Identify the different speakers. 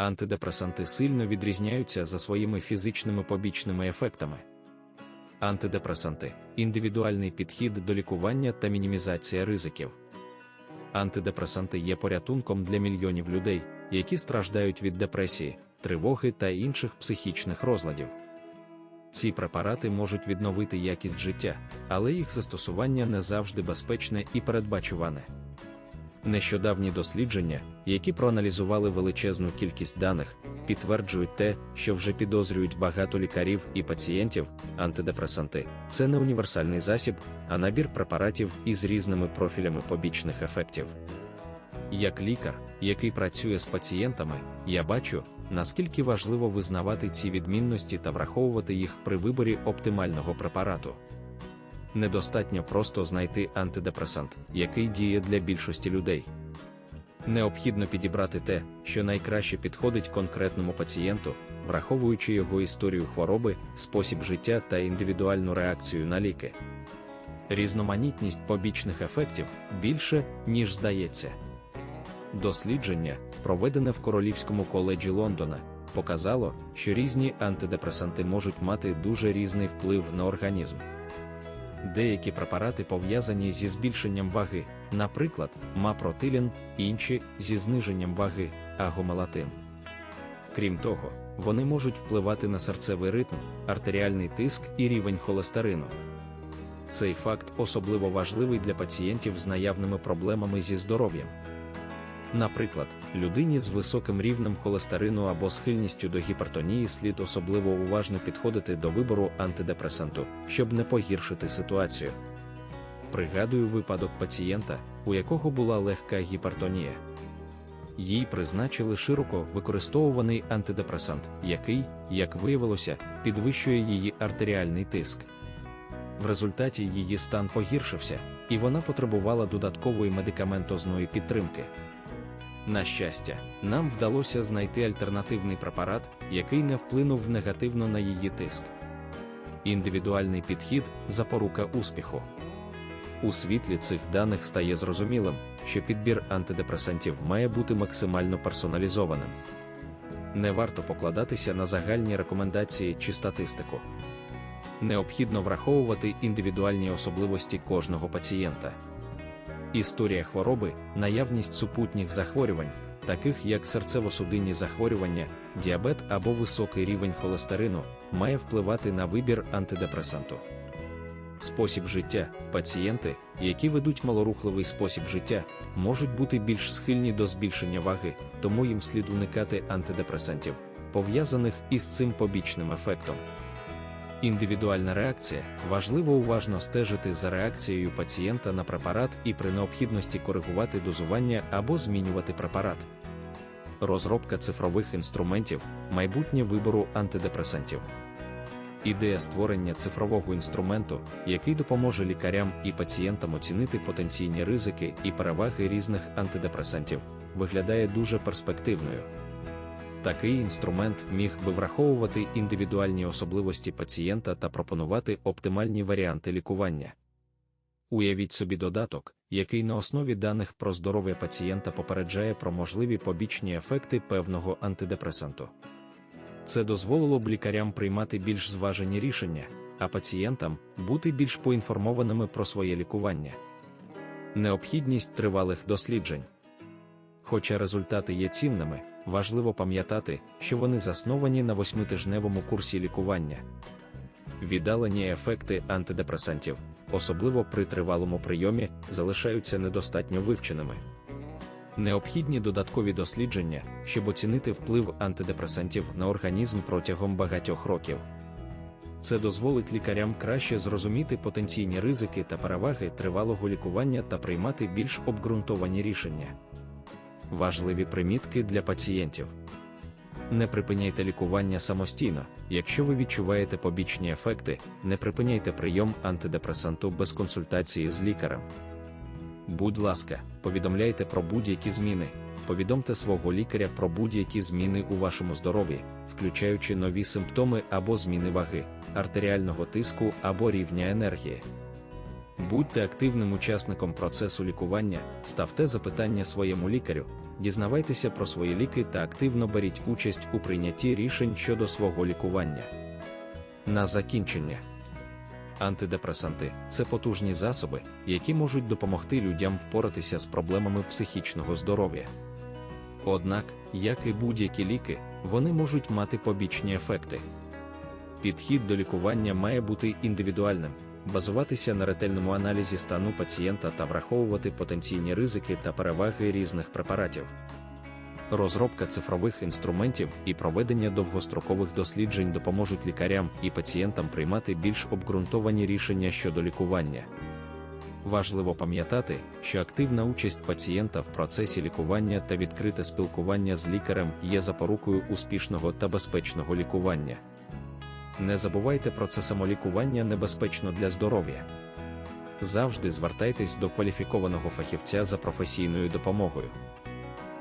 Speaker 1: Антидепресанти сильно відрізняються за своїми фізичними побічними ефектами. Антидепресанти індивідуальний підхід до лікування та мінімізація ризиків. Антидепресанти є порятунком для мільйонів людей, які страждають від депресії, тривоги та інших психічних розладів. Ці препарати можуть відновити якість життя, але їх застосування не завжди безпечне і передбачуване. Нещодавні дослідження, які проаналізували величезну кількість даних, підтверджують те, що вже підозрюють багато лікарів і пацієнтів, антидепресанти це не універсальний засіб, а набір препаратів із різними профілями побічних ефектів. Як лікар, який працює з пацієнтами, я бачу, наскільки важливо визнавати ці відмінності та враховувати їх при виборі оптимального препарату. Недостатньо просто знайти антидепресант, який діє для більшості людей. Необхідно підібрати те, що найкраще підходить конкретному пацієнту, враховуючи його історію хвороби, спосіб життя та індивідуальну реакцію на ліки. Різноманітність побічних ефектів більше, ніж здається. Дослідження, проведене в Королівському коледжі Лондона, показало, що різні антидепресанти можуть мати дуже різний вплив на організм. Деякі препарати пов'язані зі збільшенням ваги, наприклад, мапротилін, інші зі зниженням ваги, агомелатин. Крім того, вони можуть впливати на серцевий ритм, артеріальний тиск і рівень холестерину. Цей факт особливо важливий для пацієнтів з наявними проблемами зі здоров'ям. Наприклад, людині з високим рівнем холестерину або схильністю до гіпертонії слід особливо уважно підходити до вибору антидепресанту, щоб не погіршити ситуацію. Пригадую випадок пацієнта, у якого була легка гіпертонія. Їй призначили широко використовуваний антидепресант, який, як виявилося, підвищує її артеріальний тиск. В результаті її стан погіршився, і вона потребувала додаткової медикаментозної підтримки. На щастя, нам вдалося знайти альтернативний препарат, який не вплинув негативно на її тиск. Індивідуальний підхід запорука успіху. У світлі цих даних стає зрозумілим, що підбір антидепресантів має бути максимально персоналізованим. Не варто покладатися на загальні рекомендації чи статистику. Необхідно враховувати індивідуальні особливості кожного пацієнта. Історія хвороби, наявність супутніх захворювань, таких як серцево-судинні захворювання, діабет або високий рівень холестерину, має впливати на вибір антидепресанту. Спосіб життя, пацієнти, які ведуть малорухливий спосіб життя, можуть бути більш схильні до збільшення ваги, тому їм слід уникати антидепресантів, пов'язаних із цим побічним ефектом. Індивідуальна реакція важливо уважно стежити за реакцією пацієнта на препарат і при необхідності коригувати дозування або змінювати препарат. Розробка цифрових інструментів, майбутнє вибору антидепресантів. Ідея створення цифрового інструменту, який допоможе лікарям і пацієнтам оцінити потенційні ризики і переваги різних антидепресантів, виглядає дуже перспективною. Такий інструмент міг би враховувати індивідуальні особливості пацієнта та пропонувати оптимальні варіанти лікування. Уявіть собі додаток, який на основі даних про здоров'я пацієнта попереджає про можливі побічні ефекти певного антидепресанту. Це дозволило б лікарям приймати більш зважені рішення, а пацієнтам бути більш поінформованими про своє лікування. Необхідність тривалих досліджень. Хоча результати є цінними, важливо пам'ятати, що вони засновані на восьмитижневому курсі лікування. Віддалені ефекти антидепресантів, особливо при тривалому прийомі, залишаються недостатньо вивченими. Необхідні додаткові дослідження, щоб оцінити вплив антидепресантів на організм протягом багатьох років. Це дозволить лікарям краще зрозуміти потенційні ризики та переваги тривалого лікування та приймати більш обґрунтовані рішення важливі примітки для пацієнтів. Не припиняйте лікування самостійно, якщо ви відчуваєте побічні ефекти, не припиняйте прийом антидепресанту без консультації з лікарем. Будь ласка, повідомляйте про будь-які зміни, повідомте свого лікаря про будь-які зміни у вашому здоров'ї, включаючи нові симптоми або зміни ваги, артеріального тиску або рівня енергії. Будьте активним учасником процесу лікування, ставте запитання своєму лікарю, дізнавайтеся про свої ліки та активно беріть участь у прийнятті рішень щодо свого лікування. На закінчення. Антидепресанти це потужні засоби, які можуть допомогти людям впоратися з проблемами психічного здоров'я. Однак, як і будь-які ліки, вони можуть мати побічні ефекти. Підхід до лікування має бути індивідуальним, базуватися на ретельному аналізі стану пацієнта та враховувати потенційні ризики та переваги різних препаратів. Розробка цифрових інструментів і проведення довгострокових досліджень допоможуть лікарям і пацієнтам приймати більш обґрунтовані рішення щодо лікування. Важливо пам'ятати, що активна участь пацієнта в процесі лікування та відкрите спілкування з лікарем є запорукою успішного та безпечного лікування. Не забувайте про це самолікування небезпечно для здоров'я. Завжди звертайтесь до кваліфікованого фахівця за професійною допомогою.